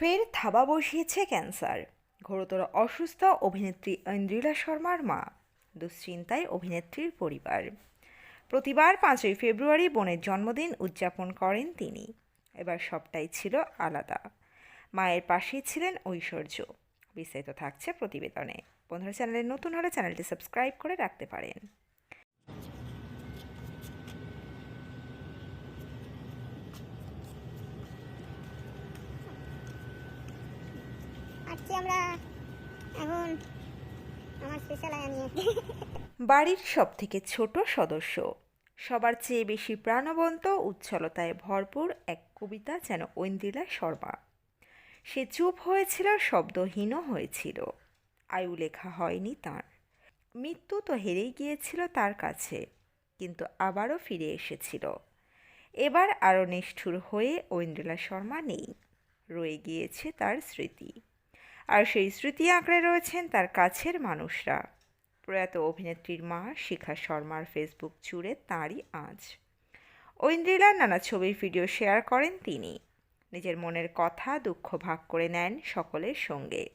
ফের থাবা বসিয়েছে ক্যান্সার। ঘোরতর অসুস্থ অভিনেত্রী ঐন্দ্রিলা শর্মার মা, দুশ্চিন্তায় অভিনেত্রীর পরিবার। প্রতিবার পাঁচই ফেব্রুয়ারি বোনের জন্মদিন উদযাপন করেন তিনি। এবার সবটাই ছিল আলাদা। মায়ের পাশেই ছিলেন ঐশ্বর্য। বিস্তারিত থাকছে প্রতিবেদনে। বন্ধুরা, চ্যানেলে নতুন হলে চ্যানেলটি সাবস্ক্রাইব করে রাখতে পারেন। বাড়ির সব থেকে ছোট সদস্য। সবার চেয়ে বেশি প্রাণবন্ত, উচ্ছলতায় ভরপুর এক কবিতা যেন ঐন্দ্রিলা শর্মা। সে চুপ হয়েছিল শব্দহীন হয়েছিল। আয়ু লেখা হয়নি তার। মৃত্যু তো হেরেই গিয়েছিল তার কাছে, কিন্তু আবারও ফিরে এসেছিল। এবার আরও নিষ্ঠুর হয়ে ঐন্দ্রিলা শর্মা নেই। রয়ে গিয়েছে তার স্মৃতি। আর সেই স্মৃতি আঁকড়ে রয়েছেন তার কাছের মানুষরা। প্রয়াত অভিনেত্রীর মা শিখা শর্মার ফেসবুক জুড়ে তাঁরই আজ ঐন্দ্রিলার নানা ছবির ভিডিও শেয়ার করেন তিনি। নিজের মনের কথা, দুঃখ ভাগ করে নেন সকলের সঙ্গে।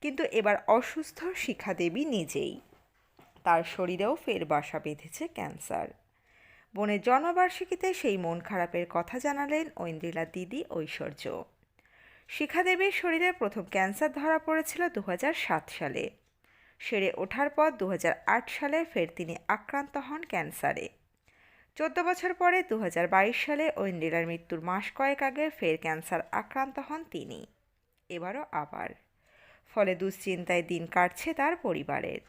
কিন্তু এবার অসুস্থ শিখা দেবী নিজেই। তার শরীরেও ফের বাসা বেঁধেছে ক্যান্সার। বোনের জন্মবার্ষিকীতে সেই মন খারাপের কথা জানালেন ঐন্দ্রিলা দিদি ঐশ্বর্য। শিখা দেবীর শরীরে প্রথম ক্যান্সার ধরা পড়েছিল দু হাজার সাত সালে। সেরে ওঠার পর দু হাজার আট সালে ফের তিনি আক্রান্ত হন ক্যান্সারে। চোদ্দ বছর পরে দু হাজার বাইশ সালে ঐন্দ্রিলার মৃত্যুর মাস কয়েক আগে ফের ক্যান্সার আক্রান্ত হন তিনি। এবারও আবার। ফলে দুশ্চিন্তায় দিন কাটছে তার পরিবারের।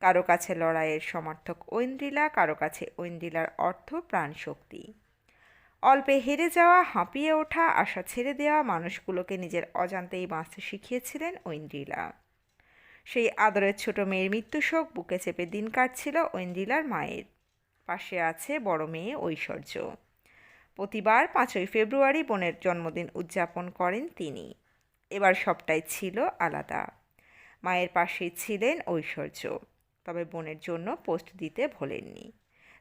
কারও কাছে লড়াইয়ের সমর্থক ঐন্দ্রিলা, কারও কাছে ঐন্দ্রিলার অর্থ প্রাণশক্তি। অল্পে হেরে যাওয়া, হাঁপিয়ে ওঠা, আশা ছেড়ে দেওয়া মানুষগুলোকে নিজের অজান্তেই বাঁচতে শিখিয়েছিলেন ঐন্দ্রিলা। সেই আদরের ছোট মেয়ের মৃত্যু শোক বুকে চেপে দিন কাটছিল ঐন্দ্রিলার মায়ের। পাশে আছে বড় মেয়ে ঐশ্বর্য। প্রতিবার পাঁচই ফেব্রুয়ারি বোনের জন্মদিন উদযাপন করেন তিনি। এবার সবটাই ছিল আলাদা। মায়ের পাশেই ছিলেন ঐশ্বর্য। তবে বোনের জন্য পোস্ট দিতে ভোলেননি।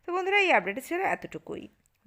তো বন্ধুরা, এই আপডেটে ছিল এতটুকুই।